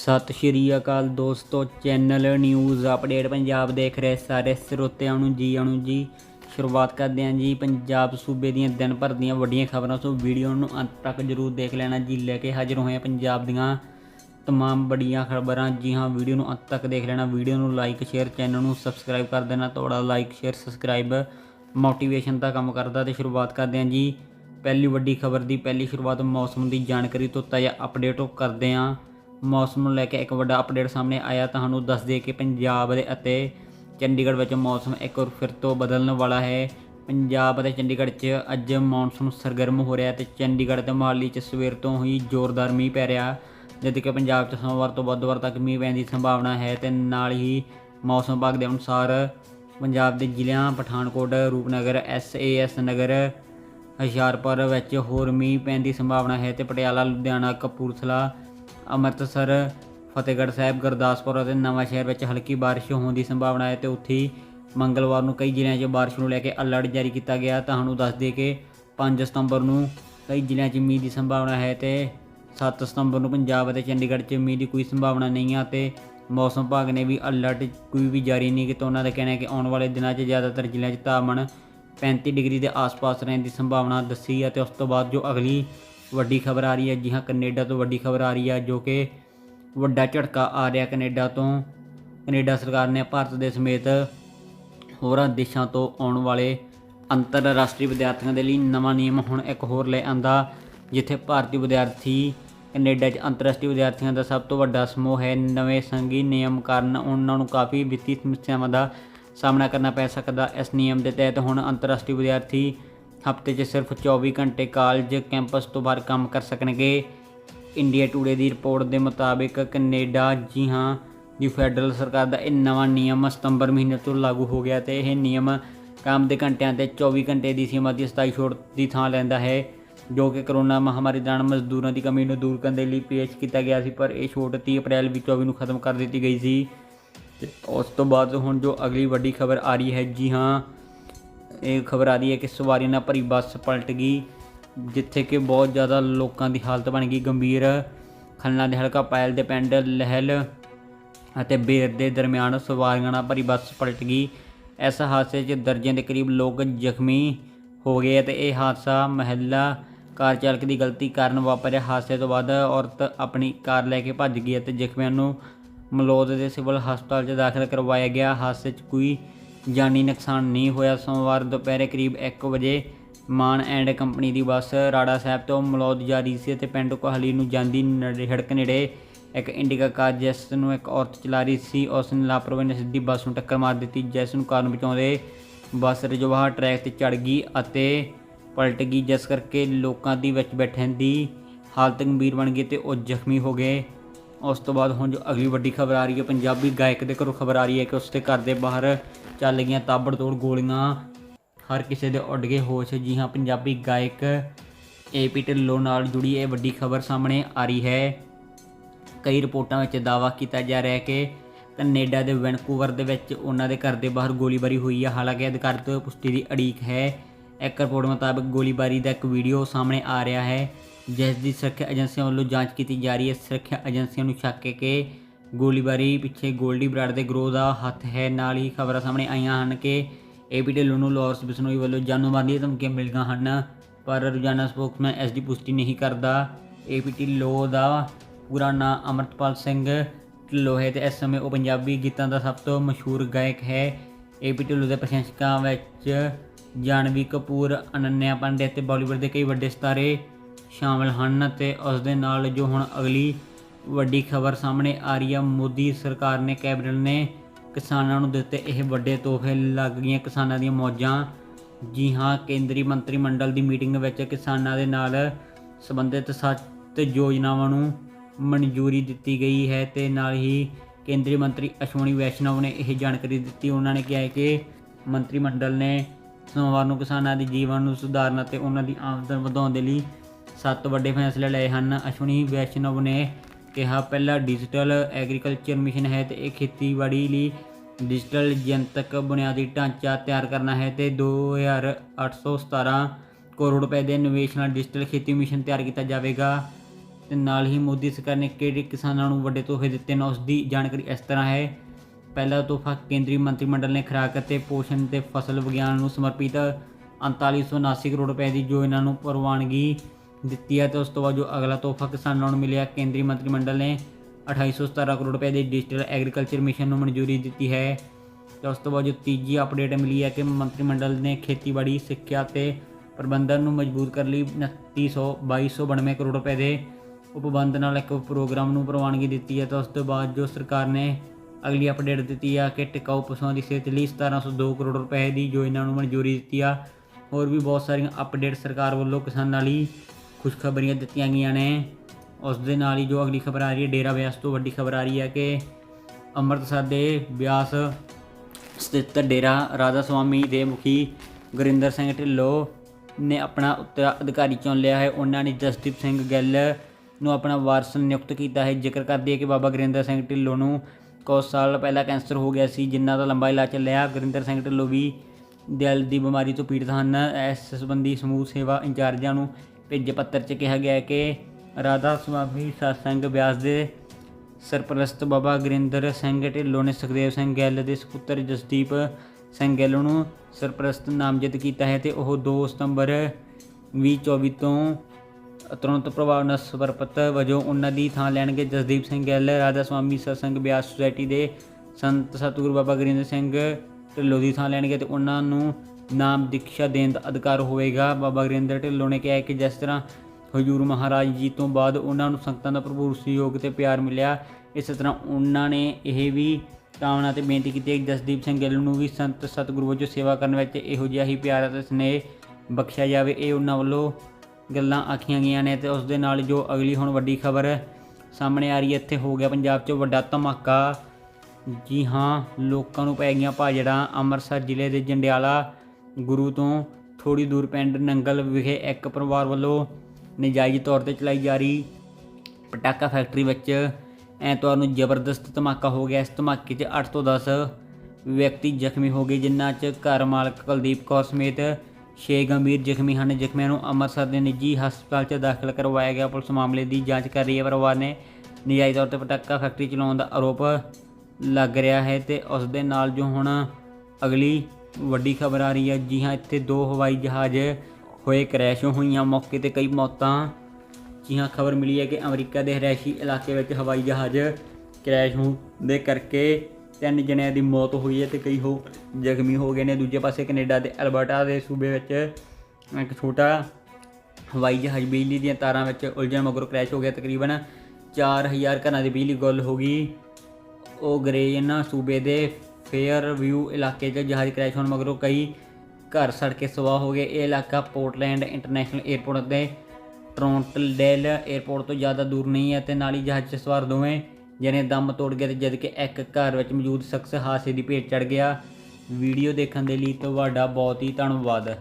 ਸਤਿ ਸ਼੍ਰੀ ਅਕਾਲ ਦੋਸਤੋ, channel news update Punjab ਦੇਖ ਰਹੇ ਸਾਰੇ ਸਰੋਤਿਆਂ ਨੂੰ ਜੀ ਆਣੂ ਜੀ। ਸ਼ੁਰੂਆਤ ਕਰਦੇ ਹਾਂ ਜੀ, ਪੰਜਾਬ ਸੂਬੇ ਦੀਆਂ ਦਿਨ ਭਰ ਦੀਆਂ ਵੱਡੀਆਂ ਖਬਰਾਂ। ਤੋਂ ਵੀਡੀਓ ਨੂੰ ਅੰਤ ਤੱਕ ਜਰੂਰ ਦੇਖ ਲੈਣਾ ਜੀ, ਲੈ ਕੇ ਹਾਜ਼ਰ ਹੋਏ ਹਾਂ ਪੰਜਾਬ ਦੀਆਂ ਤਮਾਮ ਵੱਡੀਆਂ ਖਬਰਾਂ। ਜੀ ਹਾਂ, ਵੀਡੀਓ ਨੂੰ ਅੰਤ ਤੱਕ ਦੇਖ ਲੈਣਾ। ਵੀਡੀਓ ਨੂੰ ਲਾਈਕ ਸ਼ੇਅਰ ਚੈਨਲ ਨੂੰ ਸਬਸਕ੍ਰਾਈਬ ਕਰ ਦੇਣਾ। ਤੁਹਾਡਾ ਲਾਈਕ ਸ਼ੇਅਰ ਸਬਸਕ੍ਰਾਈਬ ਮੋਟੀਵੇਸ਼ਨ ਦਾ ਕੰਮ ਕਰਦਾ ਤੇ ਸ਼ੁਰੂਆਤ ਕਰਦੇ ਹਾਂ ਜੀ। ਪਹਿਲੀ ਵੱਡੀ ਖਬਰ ਦੀ ਪਹਿਲੀ ਸ਼ੁਰੂਆਤ ਮੌਸਮ ਦੀ ਜਾਣਕਾਰੀ ਤੋਂ ਤਾਜ਼ਾ ਅਪਡੇਟ ਕਰਦੇ ਹਾਂ। ਮੌਸਮ ਨੂੰ ਲੈ ਕੇ ਇੱਕ ਵੱਡਾ ਅਪਡੇਟ ਸਾਹਮਣੇ ਆਇਆ, ਤੁਹਾਨੂੰ ਦੱਸ ਦਈਏ ਕਿ ਪੰਜਾਬ ਦੇ ਅਤੇ ਚੰਡੀਗੜ੍ਹ ਵਿੱਚ ਮੌਸਮ ਇੱਕ ਵਾਰ ਫਿਰ ਤੋਂ ਬਦਲਣ ਵਾਲਾ ਹੈ। ਪੰਜਾਬ ਅਤੇ ਚੰਡੀਗੜ੍ਹ 'ਚ ਅੱਜ ਮੌਨਸੂਨ ਸਰਗਰਮ ਹੋ ਰਿਹਾ ਤੇ ਚੰਡੀਗੜ੍ਹ ਤੇ ਮੋਹਾਲੀ 'ਚ ਸਵੇਰ ਤੋਂ ਹੀ ਜ਼ੋਰਦਾਰ ਮੀਂਹ ਪੈ ਰਿਹਾ। ਜਦ ਕਿ ਪੰਜਾਬ 'ਚ ਸੋਮਵਾਰ ਤੋਂ ਬੁੱਧਵਾਰ ਤੱਕ ਮੀਂਹ ਪੈਣ ਦੀ ਸੰਭਾਵਨਾ ਹੈ ਤੇ ਨਾਲ ਹੀ ਮੌਸਮ ਵਿਭਾਗ ਦੇ ਅਨੁਸਾਰ ਪੰਜਾਬ ਦੇ ਜ਼ਿਲ੍ਹਿਆਂ ਪਠਾਨਕੋਟ, ਰੂਪਨਗਰ ਐਸਏਐਸ ਨਗਰ, ਹੁਸ਼ਿਆਰਪੁਰ ਵਿੱਚ ਹੋਰ ਮੀਂਹ ਪੈਣ ਦੀ ਸੰਭਾਵਨਾ ਹੈ ਤੇ ਪਟਿਆਲਾ, ਲੁਧਿਆਣਾ, ਕਪੂਰਥਲਾ ਅੰਮ੍ਰਿਤਸਰ, ਫਤਿਹਗੜ੍ਹ ਸਾਹਿਬ, ਗੁਰਦਾਸਪੁਰ ਅਤੇ ਨਵਾਂਸ਼ਹਿਰ ਵਿੱਚ ਹਲਕੀ ਬਾਰਿਸ਼ ਹੋਣ ਦੀ ਸੰਭਾਵਨਾ ਹੈ ਤੇ ਉੱਥੇ ਹੀ ਮੰਗਲਵਾਰ ਨੂੰ ਕਈ ਜ਼ਿਲ੍ਹਿਆਂ 'ਚ ਬਾਰਿਸ਼ ਨੂੰ ਲੈ ਕੇ ਅਲਰਟ ਜਾਰੀ ਕੀਤਾ ਗਿਆ। ਤੁਹਾਨੂੰ ਦੱਸ ਦਈਏ ਕਿ 5 ਸਤੰਬਰ ਨੂੰ ਕਈ ਜ਼ਿਲ੍ਹਿਆਂ 'ਚ ਮੀਂਹ ਦੀ ਸੰਭਾਵਨਾ ਹੈ ਤੇ 7 ਸਤੰਬਰ ਨੂੰ ਪੰਜਾਬ ਅਤੇ ਚੰਡੀਗੜ੍ਹ 'ਚ ਮੀਂਹ ਦੀ ਕੋਈ ਸੰਭਾਵਨਾ ਨਹੀਂ ਹੈ ਤੇ ਮੌਸਮ ਵਿਭਾਗ ਨੇ ਵੀ ਅਲਰਟ ਕੋਈ ਵੀ ਜਾਰੀ ਨਹੀਂ ਕੀਤਾ। ਉਹਨਾਂ ਦਾ ਕਹਿਣਾ ਹੈ ਕਿ ਆਉਣ ਵਾਲੇ ਦਿਨਾਂ 'ਚ ਜ਼ਿਆਦਾਤਰ ਜ਼ਿਲ੍ਹਿਆਂ 'ਚ ਤਾਪਮਾਨ 35 ਡਿਗਰੀ ਦੇ ਆਸ-ਪਾਸ ਰਹਿਣ ਦੀ ਸੰਭਾਵਨਾ ਦੱਸੀ ਹੈ ਤੇ ਉਸ ਤੋਂ ਬਾਅਦ ਜੋ ਅਗਲੀ ਵੱਡੀ ਖਬਰ ਆ ਰਹੀ ਹੈ ਜੀ ਹਾਂ ਕੈਨੇਡਾ ਤੋਂ ਵੱਡੀ ਖਬਰ ਆ ਰਹੀ ਹੈ, ਜੋ ਕਿ ਵੱਡਾ ਝਟਕਾ ਆ ਰਿਹਾ ਕੈਨੇਡਾ ਤੋਂ। ਕੈਨੇਡਾ ਸਰਕਾਰ ਨੇ ਭਾਰਤ ਦੇ ਸਮੇਤ ਹੋਰਾਂ ਦੇਸ਼ਾਂ ਤੋਂ ਆਉਣ ਵਾਲੇ ਅੰਤਰਰਾਸ਼ਟਰੀ ਵਿਦਿਆਰਥੀਆਂ ਦੇ ਲਈ ਨਵਾਂ ਨਿਯਮ ਹੁਣ ਇੱਕ ਹੋਰ ਲੈ ਆਂਦਾ, ਜਿੱਥੇ ਭਾਰਤੀ ਵਿਦਿਆਰਥੀ ਕੈਨੇਡਾ 'ਚ ਅੰਤਰਰਾਸ਼ਟਰੀ ਵਿਦਿਆਰਥੀਆਂ ਦਾ ਸਭ ਤੋਂ ਵੱਡਾ ਸਮੂਹ ਹੈ। ਨਵੇਂ ਸੰਘੀ ਨਿਯਮ ਕਾਰਨ ਉਹਨਾਂ ਨੂੰ ਕਾਫੀ ਵਿੱਤੀ ਸਮੱਸਿਆਵਾਂ ਦਾ ਸਾਹਮਣਾ ਕਰਨਾ ਪੈ ਸਕਦਾ। ਇਸ ਨਿਯਮ ਦੇ ਤਹਿਤ ਹੁਣ ਅੰਤਰਰਾਸ਼ਟਰੀ ਵਿਦਿਆਰਥੀ ਹਫ਼ਤੇ 'ਚ ਸਿਰਫ 24 ਘੰਟੇ ਕਾਲਜ ਕੈਂਪਸ ਤੋਂ ਬਾਹਰ ਕੰਮ ਕਰ ਸਕਣਗੇ। ਇੰਡੀਆ ਟੂਡੇ ਦੀ ਰਿਪੋਰਟ ਦੇ ਮੁਤਾਬਿਕ ਕੈਨੇਡਾ, ਜੀ ਹਾਂ, ਦੀ ਫੈਡਰਲ ਸਰਕਾਰ ਦਾ ਇਹ ਨਵਾਂ ਨਿਯਮ ਸਤੰਬਰ ਮਹੀਨੇ ਤੋਂ ਲਾਗੂ ਹੋ ਗਿਆ ਤੇ ਇਹ ਨਿਯਮ ਕੰਮ ਦੇ ਘੰਟਿਆਂ ਤੇ 24 ਘੰਟੇ ਦੀ ਸੀਮਾ ਦੀ ਸਥਾਈ ਛੋਟ ਦੀ ਥਾਂ ਲੈਂਦਾ ਹੈ, ਜੋ ਕਿ ਕਰੋਨਾ ਮਹਾਮਾਰੀ ਦੌਰਾਨ ਮਜ਼ਦੂਰਾਂ ਦੀ ਕਮੀ ਨੂੰ ਦੂਰ ਕਰਨ ਦੇ ਲਈ ਪੇਸ਼ ਕੀਤਾ ਗਿਆ ਸੀ, ਪਰ ਇਹ ਛੋਟ 30 ਅਪ੍ਰੈਲ 2024 ਨੂੰ ਖਤਮ ਕਰ ਦਿੱਤੀ ਗਈ ਸੀ। ਤੇ ਉਸ ਤੋਂ ਬਾਅਦ ਹੁਣ ਜੋ ਅਗਲੀ ਵੱਡੀ ਖਬਰ ਆ ਰਹੀ ਹੈ, ਜੀ ਹਾਂ ਇਹ ਖਬਰ ਆ ਰਹੀ ਹੈ ਕਿ ਸਵਾਰੀਆਂ ਨਾਲ ਭਰੀ ਬੱਸ ਪਲਟ ਗਈ, ਜਿੱਥੇ ਕਿ ਬਹੁਤ ਜ਼ਿਆਦਾ ਲੋਕਾਂ ਦੀ ਹਾਲਤ ਬਣ ਗਈ ਗੰਭੀਰ। ਖੰਨਾ ਦੇ ਹਲਕਾ ਪਾਇਲ ਦੇ ਪਿੰਡ ਲਹਿਲ ਅਤੇ ਬੇਰ ਦੇ ਦਰਮਿਆਨ ਸਵਾਰੀਆਂ ਨਾਲ ਭਰੀ ਬੱਸ ਪਲਟ ਗਈ। ਇਸ ਹਾਦਸੇ 'ਚ ਦਰਜਨ ਦੇ ਕਰੀਬ ਲੋਕ ਜ਼ਖਮੀ ਹੋ ਗਏ ਅਤੇ ਇਹ ਹਾਦਸਾ ਮਹਿਲਾ ਕਾਰ ਚਾਲਕ ਦੀ ਗਲਤੀ ਕਾਰਨ ਵਾਪਰਿਆ। ਹਾਦਸੇ ਤੋਂ ਬਾਅਦ ਔਰਤ ਆਪਣੀ ਕਾਰ ਲੈ ਕੇ ਭੱਜ ਗਈ ਅਤੇ ਜ਼ਖਮੀਆਂ ਨੂੰ ਮਲੌਦ ਦੇ ਸਿਵਲ ਹਸਪਤਾਲ 'ਚ ਦਾਖਲ ਕਰਵਾਇਆ ਗਿਆ। ਹਾਦਸੇ 'ਚ ਕੋਈ ਜਾਨੀ ਨੁਕਸਾਨ ਨਹੀਂ ਹੋਇਆ। ਸੋਮਵਾਰ ਦੁਪਹਿਰੇ ਕਰੀਬ 1 ਵਜੇ ਮਾਨ ਐਂਡ ਕੰਪਨੀ ਦੀ ਬੱਸ ਰਾੜਾ ਸਾਹਿਬ ਤੋਂ ਮਲੌਦ ਜਾ ਰਹੀ ਸੀ ਅਤੇ ਪਿੰਡ ਕੋਹਲੀ ਨੂੰ ਜਾਂਦੀ ਨੇੜੇ ਸੜਕ ਨੇੜੇ ਇੱਕ ਇੰਡੀਕਾ ਕਾਰ ਜਿਸ ਨੂੰ ਇੱਕ ਔਰਤ ਚਲਾ ਰਹੀ ਸੀ, ਉਸ ਨੇ ਲਾਪਰਵਾਹੀ ਨਾਲ ਸਿੱਧੀ ਬੱਸ ਨੂੰ ਟੱਕਰ ਮਾਰ ਦਿੱਤੀ, ਜਿਸ ਨੂੰ ਕਾਰਨ ਬਚਾਉਂਦੇ ਬੱਸ ਰਜਵਾਹਾ ਟਰੈਕ ਤੇ ਚੜ ਗਈ ਅਤੇ ਪਲਟ ਗਈ, ਜਿਸ ਕਰਕੇ ਲੋਕਾਂ ਦੀ ਵਿੱਚ ਬੈਠਣ ਦੀ ਹਾਲਤ ਗੰਭੀਰ ਬਣ ਗਈ ਤੇ ਉਹ ਜ਼ਖਮੀ ਹੋ ਗਏ। ਉਸ ਤੋਂ ਬਾਅਦ ਹੁਣ ਜੋ ਅਗਲੀ ਵੱਡੀ ਖਬਰ ਆ ਰਹੀ ਹੈ, ਪੰਜਾਬੀ ਗਾਇਕ ਦੇ ਘਰੋਂ ਖਬਰ ਆ ਰਹੀ ਹੈ ਕਿ ਉਸ ਦੇ ਘਰ ਦੇ ਬਾਹਰ ਚੱਲ ਗਈਆਂ ਤਾਬੜਤੋੜ ਗੋਲੀਆਂ। ਹਰ ਕਿਸੇ ਦੇ ਉੱਡ ਗਏ ਹੋਸ਼। ਜੀ ਹਾਂ, ਪੰਜਾਬੀ ਗਾਇਕ ਏਪੀ ਢਿੱਲੋਂ ਨਾਲ ਜੁੜੀ ਇਹ ਵੱਡੀ ਖਬਰ ਸਾਹਮਣੇ ਆ ਰਹੀ ਹੈ। ਕਈ ਰਿਪੋਰਟਾਂ ਵਿੱਚ ਦਾਅਵਾ ਕੀਤਾ ਜਾ ਰਿਹਾ ਹੈ ਕਿ ਕੈਨੇਡਾ ਦੇ ਵੈਨਕੂਵਰ ਦੇ ਵਿੱਚ ਉਹਨਾਂ ਦੇ ਘਰ ਦੇ ਬਾਹਰ ਗੋਲੀਬਾਰੀ ਹੋਈ ਹੈ। ਹਾਲਾਂਕਿ ਅਧਿਕਾਰਤ ਪੁਸ਼ਟੀ ਦੀ ਅੜੀਕ ਹੈ। ਇੱਕ ਰਿਪੋਰਟ ਮੁਤਾਬਕ ਗੋਲੀਬਾਰੀ ਦਾ ਇੱਕ ਵੀਡੀਓ ਸਾਹਮਣੇ ਆ ਰਿਹਾ ਹੈ। ਜਿਸ ਦੀ ਸੁਰੱਖਿਆ ਏਜੰਸੀਆਂ ਵੱਲੋਂ ਜਾਂਚ ਕੀਤੀ ਜਾ ਰਹੀ ਹੈ। ਸੁਰੱਖਿਆ ਏਜੰਸੀਆਂ ਨੂੰ ਸ਼ੱਕ ਹੈ ਕਿ ਗੋਲੀਬਾਰੀ ਪਿੱਛੇ ਗੋਲਡੀ ਬਰਾੜ ਦੇ ਗਰੋਹ ਦਾ ਹੱਥ ਹੈ। ਨਾਲ ਹੀ ਖਬਰਾਂ ਸਾਹਮਣੇ ਆਈਆਂ ਹਨ ਕਿ ਏਪੀ ਢਿੱਲੋਂ ਨੂੰ ਲਾਰੈਂਸ ਬਿਸ਼ਨੋਈ ਵੱਲੋਂ ਜਾਨੋਂ ਮਾਰਨ ਦੀਆਂ ਧਮਕੀਆਂ ਮਿਲੀਆਂ ਹਨ। ਪਰ ਰੋਜ਼ਾਨਾ ਸਪੋਕਸਮੈਨ ਇਸ ਦੀ ਪੁਸ਼ਟੀ ਨਹੀਂ ਕਰਦਾ। ਏਪੀ ਢਿੱਲੋਂ ਦਾ ਪੂਰਾ ਨਾਂ ਅਮਰਤਪਾਲ ਸਿੰਘ ਢਿੱਲੋਂ ਹੈ ਤੇ ਇਸ ਸਮੇਂ ਉਹ ਪੰਜਾਬੀ ਗੀਤਾਂ ਦਾ ਸਭ ਤੋਂ ਮਸ਼ਹੂਰ ਗਾਇਕ ਹੈ। ਏਪੀ ਢਿੱਲੋਂ ਦੇ ਪ੍ਰਸ਼ੰਸਕਾਂ ਵਿੱਚ ਜਾਨਵੀ ਕਪੂਰ, ਅਨੰਨਿਆ ਪਾਂਡੇ ਅਤੇ ਬਾਲੀਵੁੱਡ ਦੇ ਕਈ ਵੱਡੇ ਸਿਤਾਰੇ ਸ਼ਾਮਲ ਹਨ ਤੇ ਉਸ ਦੇ ਨਾਲ ਜੋ ਹੁਣ ਅਗਲੀ ਵੱਡੀ ਖਬਰ ਸਾਹਮਣੇ ਆ ਰਹੀ ਹੈ ਮੋਦੀ ਸਰਕਾਰ ਨੇ ਕੈਬਨਿਟ ਨੇ ਕਿਸਾਨਾਂ ਨੂੰ ਦਿੱਤੇ ਇਹ ਵੱਡੇ ਤੋਹਫੇ, ਲੱਗ ਗਈਆਂ ਕਿਸਾਨਾਂ ਦੀਆਂ ਮੌਜਾਂ। ਜੀ ਹਾਂ, ਕੇਂਦਰੀ ਮੰਤਰੀ ਮੰਡਲ ਦੀ ਮੀਟਿੰਗ ਵਿੱਚ ਕਿਸਾਨਾਂ ਦੇ ਨਾਲ ਸੰਬੰਧਿਤ ਸੱਤ ਯੋਜਨਾਵਾਂ ਨੂੰ ਮਨਜ਼ੂਰੀ ਦਿੱਤੀ ਗਈ ਹੈ ਤੇ ਨਾਲ ਹੀ ਕੇਂਦਰੀ ਮੰਤਰੀ ਅਸ਼ਵਨੀ ਵੈਸ਼ਨਵ ਨੇ ਇਹ ਜਾਣਕਾਰੀ ਦਿੱਤੀ। ਉਹਨਾਂ ਨੇ ਕਿਹਾ ਹੈ ਕਿ ਮੰਤਰੀ ਮੰਡਲ ਨੇ ਸੋਮਵਾਰ ਨੂੰ ਕਿਸਾਨਾਂ ਦੇ ਜੀਵਨ ਨੂੰ ਸੁਧਾਰਨ ਅਤੇ ਉਹਨਾਂ ਦੀ ਆਮਦਨ ਵਧਾਉਣ ਦੇ ਲਈ ਸੱਤ ਵੱਡੇ ਫੈਸਲੇ ਲਏ ਹਨ। ਅਸ਼ਵਨੀ ਵੈਸ਼ਨਵ ਨੇ ਕਿਹਾ, ਪਹਿਲਾ ਡਿਜੀਟਲ ਐਗਰੀਕਲਚਰ ਮਿਸ਼ਨ ਹੈ ਤੇ ਇਹ ਖੇਤੀਬਾੜੀ ਲਈ ਡਿਜੀਟਲ ਜਨਤਕ ਬੁਨਿਆਦੀ ਢਾਂਚਾ ਤਿਆਰ ਕਰਨਾ ਹੈ ਤੇ 2817 ਕਰੋੜ ਰੁਪਏ ਦੇ ਨਿਵੇਸ਼ ਨਾਲ ਡਿਜੀਟਲ ਖੇਤੀ ਮਿਸ਼ਨ ਤਿਆਰ ਕੀਤਾ ਜਾਵੇਗਾ। ਤੇ ਨਾਲ ਹੀ ਮੋਦੀ ਸਰਕਾਰ ਨੇ ਕਿਹੜੇ ਕਿਸਾਨਾਂ ਨੂੰ ਵੱਡੇ ਤੋਹਫੇ ਦਿੱਤੇ ਨੇ, ਉਸ ਦੀ ਜਾਣਕਾਰੀ ਇਸ ਤਰ੍ਹਾਂ ਹੈ। ਪਹਿਲਾ ਤੋਹਫਾ ਕੇਂਦਰੀ ਮੰਤਰੀ ਮੰਡਲ ਨੇ ਖੁਰਾਕ ਅਤੇ ਪੋਸ਼ਣ ਤੇ ਫਸਲ ਵਿਗਿਆਨ ਨੂੰ ਸਮਰਪਿਤ 3979 ਕਰੋੜ ਰੁਪਏ ਦੀ ਯੋਜਨਾ ਨੂੰ ਪ੍ਰਵਾਨਗੀ ਦਿੱਤੀ ਹੈ ਤੇ ਉਸ ਤੋਂ ਬਾਅਦ ਜੋ ਅਗਲਾ ਤੋਹਫਾ ਕਿਸਾਨਾਂ ਨੂੰ ਮਿਲਿਆ, ਕੇਂਦਰੀ ਮੰਤਰੀ ਮੰਡਲ ਨੇ 2817 ਕਰੋੜ ਰੁਪਏ ਦੇ ਡਿਜੀਟਲ ਐਗਰੀਕਲਚਰ ਮਿਸ਼ਨ ਨੂੰ ਮਨਜ਼ੂਰੀ ਦਿੱਤੀ ਹੈ ਤੇ ਉਸ ਤੋਂ ਬਾਅਦ ਜੋ ਤੀਜੀ ਅਪਡੇਟ ਮਿਲੀ ਹੈ ਕਿ ਮੰਤਰੀ ਮੰਡਲ ਨੇ ਖੇਤੀਬਾੜੀ, ਸਿੱਖਿਆ ਤੇ ਪ੍ਰਬੰਧਨ ਨੂੰ ਮਜ਼ਬੂਤ ਕਰਨ ਲਈ 2900 2292 ਕਰੋੜ ਰੁਪਏ ਦੇ ਉਪਬੰਧ ਨਾਲ ਇੱਕ ਪ੍ਰੋਗਰਾਮ ਨੂੰ ਪ੍ਰਵਾਨਗੀ ਦਿੱਤੀ ਹੈ ਤੇ ਉਸ ਤੋਂ ਬਾਅਦ ਜੋ ਸਰਕਾਰ ਨੇ ਅਗਲੀ ਅਪਡੇਟ ਦਿੱਤੀ ਆ ਕਿ ਟਿਕਾਊ ਪਸ਼ੂਆਂ ਦੀ ਸਿਹਤ ਲਈ 1702 ਕਰੋੜ ਰੁਪਏ ਦੀ ਯੋਜਨਾ ਨੂੰ ਮਨਜ਼ੂਰੀ ਦਿੱਤੀ ਆ। ਹੋਰ ਵੀ ਬਹੁਤ ਸਾਰੀਆਂ ਅਪਡੇਟ ਸਰਕਾਰ ਵੱਲੋਂ ਕਿਸਾਨਾਂ ਲਈ ਖੁਸ਼ਖਬਰੀਆਂ ਦਿੱਤੀਆਂ ਗਈਆਂ ਨੇ। ਉਸ ਦੇ ਨਾਲ ਹੀ ਜੋ ਅਗਲੀ ਖਬਰ ਆ ਰਹੀ ਹੈ, ਡੇਰਾ ਬਿਆਸ ਤੋਂ ਵੱਡੀ ਖਬਰ ਆ ਰਹੀ ਹੈ ਕਿ ਅੰਮ੍ਰਿਤਸਰ ਦੇ ਬਿਆਸ ਸਥਿਤ ਡੇਰਾ ਰਾਧਾ ਸੁਆਮੀ ਦੇ ਮੁਖੀ ਗੁਰਿੰਦਰ ਸਿੰਘ ਢਿੱਲੋਂ ਨੇ ਆਪਣਾ ਉੱਤਰਾਧਿਕਾਰੀ ਚੁਣ ਲਿਆ ਹੈ। ਉਹਨਾਂ ਨੇ ਜਸਦੀਪ ਸਿੰਘ ਗਿੱਲ ਨੂੰ ਆਪਣਾ ਵਾਰਸ ਨਿਯੁਕਤ ਕੀਤਾ ਹੈ। ਜ਼ਿਕਰ ਕਰਦੀ ਹੈ ਕਿ ਬਾਬਾ ਗੁਰਿੰਦਰ ਸਿੰਘ ਢਿੱਲੋਂ ਨੂੰ ਕੁਝ ਸਾਲ ਪਹਿਲਾਂ ਕੈਂਸਰ ਹੋ ਗਿਆ ਸੀ ਜਿਨ੍ਹਾਂ ਦਾ ਲੰਬਾ ਇਲਾਜ ਚੱਲਿਆ। ਗੁਰਿੰਦਰ ਸਿੰਘ ਢਿੱਲੋਂ ਵੀ ਦਿਲ ਦੀ ਬਿਮਾਰੀ ਤੋਂ ਪੀੜਤ ਹਨ। ਇਸ ਸੰਬੰਧੀ ਸਮੂਹ ਸੇਵਾ ਇੰਚਾਰਜਾਂ ਨੂੰ ਭੇਜੇ ਪੱਤਰ 'ਚ ਕਿਹਾ ਗਿਆ ਹੈ ਕਿ ਰਾਧਾ ਸੁਆਮੀ ਸਤਸੰਗ ਬਿਆਸ ਦੇ ਸਰਪ੍ਰਸਤ ਬਾਬਾ ਗੁਰਿੰਦਰ ਸਿੰਘ ਢਿੱਲੋਂ ਨੇ ਸੁਖਦੇਵ ਸਿੰਘ ਗਿੱਲ ਦੇ ਸੁਪੁੱਤਰ ਜਸਦੀਪ ਸਿੰਘ ਗਿੱਲ ਨੂੰ ਸਰਪ੍ਰਸਤ ਨਾਮਜ਼ਦ ਕੀਤਾ ਹੈ ਤੇ ਉਹ 2 ਸਤੰਬਰ 2024 ਤੋਂ ਤੁਰੰਤ ਪ੍ਰਭਾਵ ਨਾਲ ਸਮਰਪਿਤ ਵਜੋਂ ਉਹਨਾਂ ਦੀ ਥਾਂ ਲੈਣਗੇ। ਜਸਦੀਪ ਸਿੰਘ ਗਿੱਲ ਰਾਧਾ ਸੁਆਮੀ ਸਤਸੰਗ ਬਿਆਸ ਸੁਸਾਇਟੀ ਦੇ ਸੰਤ ਸਤਿਗੁਰੂ ਬਾਬਾ ਗੁਰਿੰਦਰ ਸਿੰਘ ਢਿੱਲੋਂ ਦੀ ਥਾਂ ਲੈਣਗੇ ਤੇ ਉਹਨਾਂ ਨੂੰ ਨਾਮ ਦੀਕਸ਼ਾ ਦੇਣ ਦਾ ਅਧਿਕਾਰ ਹੋਵੇਗਾ। ਬਾਬਾ ਗੁਰਿੰਦਰ ਢਿੱਲੋਂ ਨੇ ਕਿਹਾ ਕਿ ਜਿਸ ਤਰ੍ਹਾਂ ਹਜੂਰ ਮਹਾਰਾਜ ਜੀ ਤੋਂ ਬਾਅਦ ਉਹਨਾਂ ਨੂੰ ਸੰਗਤਾਂ ਦਾ ਭਰਪੂਰ ਸਹਿਯੋਗ ਤੇ ਪਿਆਰ ਮਿਲਿਆ, ਇਸੇ ਤਰ੍ਹਾਂ ਉਹਨਾਂ ਨੇ ਇਹ ਵੀ ਕਾਮਨਾ ਤੇ ਬੇਨਤੀ ਕੀਤੀ ਹੈ ਕਿ ਜਸਦੀਪ ਸਿੰਘ ਗਿੱਲ ਨੂੰ ਵੀ ਸੰਤ ਸਤਿਗੁਰੂ ਵਜੋਂ ਸੇਵਾ ਕਰਨ ਵਿੱਚ ਇਹੋ ਜਿਹਾ ਹੀ ਪਿਆਰ ਅਤੇ ਸਨੇਹ ਬਖਸ਼ਿਆ ਜਾਵੇ। ਇਹ ਉਹਨਾਂ ਵੱਲੋਂ ਗੱਲਾਂ ਆਖੀਆਂ ਗਈਆਂ ਨੇ ਤੇ ਉਸ ਦੇ ਨਾਲ ਜੋ ਅਗਲੀ ਹੁਣ ਵੱਡੀ ਖਬਰ ਸਾਹਮਣੇ ਆ ਰਹੀ ਹੈ, ਇੱਥੇ ਹੋ ਗਿਆ ਪੰਜਾਬ 'ਚ ਵੱਡਾ ਧਮਾਕਾ। ਜੀ ਹਾਂ, ਲੋਕਾਂ ਨੂੰ ਪੈ ਗਈਆਂ ਭਾਜੜਾਂ। ਅੰਮ੍ਰਿਤਸਰ ਜ਼ਿਲ੍ਹੇ ਦੇ ਜੰਡਿਆਲਾ ਗੁਰੂ ਤੋਂ ਥੋੜੀ ਦੂਰ ਪਿੰਡ ਨੰਗਲ ਵਿਖੇ ਇੱਕ ਪਰਿਵਾਰ ਵੱਲੋਂ ਨਜਾਇਜ਼ ਤੌਰ ਤੇ ਚਲਾਈ ਜਾ ਰਹੀ ਪਟਾਕਾ ਫੈਕਟਰੀ ਵਿੱਚ ਐਤਵਾਰ ਨੂੰ ਜ਼ਬਰਦਸਤ ਧਮਾਕਾ ਹੋ ਗਿਆ। ਇਸ ਧਮਾਕੇ 'ਚ 8 ਤੋਂ 10 ਵਿਅਕਤੀ ਜ਼ਖਮੀ ਹੋ ਗਏ, ਜਿਨ੍ਹਾਂ 'ਚ ਘਰ ਮਾਲਕ ਕੁਲਦੀਪ ਕੌਰ ਸਮੇਤ 6 ਗੰਭੀਰ ਜ਼ਖਮੀ ਹਨ ਜ਼ਖਮੀਆਂ ਨੂੰ ਅੰਮ੍ਰਿਤਸਰ ਦੇ ਨਿੱਜੀ ਹਸਪਤਾਲ 'ਚ ਦਾਖਲ ਕਰਵਾਇਆ ਗਿਆ। ਪੁਲਿਸ ਮਾਮਲੇ ਦੀ ਜਾਂਚ ਕਰ ਰਹੀ ਹੈ। ਪਰਿਵਾਰ ਨੇ ਨਜਾਇਜ਼ ਤੌਰ ਤੇ ਪਟਾਕਾ ਫੈਕਟਰੀ ਚਲਾਉਣ ਦਾ ਆਰੋਪ ਲੱਗ ਰਿਹਾ ਹੈ ਤੇ ਉਸ ਦੇ ਨਾਲ ਜੋ ਹੁਣ ਅਗਲੀ ਵੱਡੀ ਖਬਰ ਆ ਰਹੀ ਹੈ। ਜੀ ਹਾਂ, ਇੱਥੇ ਦੋ ਹਵਾਈ ਜਹਾਜ਼ ਹੋਏ ਕ੍ਰੈਸ਼ ਹੋਈਆਂ। ਮੌਕੇ ਤੇ ਕਈ ਮੌਤਾਂ। ਜੀ ਹਾਂ, ਖਬਰ ਮਿਲੀ ਹੈ ਕਿ ਅਮਰੀਕਾ ਦੇ ਰਿਹਾਇਸ਼ੀ ਇਲਾਕੇ ਵਿੱਚ ਹਵਾਈ ਜਹਾਜ਼ ਕ੍ਰੈਸ਼ ਹੋਣ ਦੇ ਕਰਕੇ ਤਿੰਨ ਜਣਿਆਂ ਦੀ ਮੌਤ ਹੋਈ ਹੈ ਤੇ ਕਈ ਹੋ ਜ਼ਖਮੀ ਹੋ ਗਏ ਨੇ। ਦੂਜੇ ਪਾਸੇ ਕੈਨੇਡਾ ਦੇ ਅਲਬਰਟਾ ਦੇ ਸੂਬੇ ਵਿੱਚ ਇੱਕ ਛੋਟਾ ਹਵਾਈ ਜਹਾਜ਼ ਬਿਜਲੀ ਦੀਆਂ ਤਾਰਾਂ ਵਿੱਚ ਉਲਝਣ ਮਗਰੋਂ ਕ੍ਰੈਸ਼ ਹੋ ਗਿਆ। ਤਕਰੀਬਨ 4000 ਘਰਾਂ ਦੀ ਬਿਜਲੀ ਗੁੱਲ ਹੋ ਗਈ। ਉਹ ਗਰੇਨ ਸੂਬੇ ਦੇ ਫੇਅਰ ਵਿਊ ਇਲਾਕੇ 'ਚ ਜਹਾਜ਼ ਕ੍ਰੈਸ਼ ਹੋਣ ਮਗਰੋਂ ਕਈ ਘਰ ਸੜ ਕੇ ਸਵਾਹ ਹੋ ਗਏ। ਇਹ ਇਲਾਕਾ ਪੋਰਟਲੈਂਡ ਇੰਟਰਨੈਸ਼ਨਲ 에ਅਰਪੋਰਟ ਅਤੇ ਟੋਰੰਟੋਡੇਲ 에ਅਰਪੋਰਟ ਤੋਂ ਜ਼ਿਆਦਾ ਦੂਰ ਨਹੀਂ ਹੈ ਤੇ ਨਾਲ ਹੀ ਜਹਾਜ਼ 'ਚ ਸਵਾਰ ਦੋਵੇਂ ਜਣੇ ਦਮ ਤੋੜ ਗਏ ਤੇ ਜਦ ਕਿ ਇੱਕ ਘਰ ਵਿੱਚ ਮੌਜੂਦ ਸ਼ਖਸ ਹਾਦਸੇ ਦੀ ਭੇਟ ਚੜ ਗਿਆ। ਵੀਡੀਓ ਦੇਖਣ ਦੇ ਲਈ ਤੁਹਾਡਾ ਬਹੁਤ ਹੀ ਧੰਨਵਾਦ।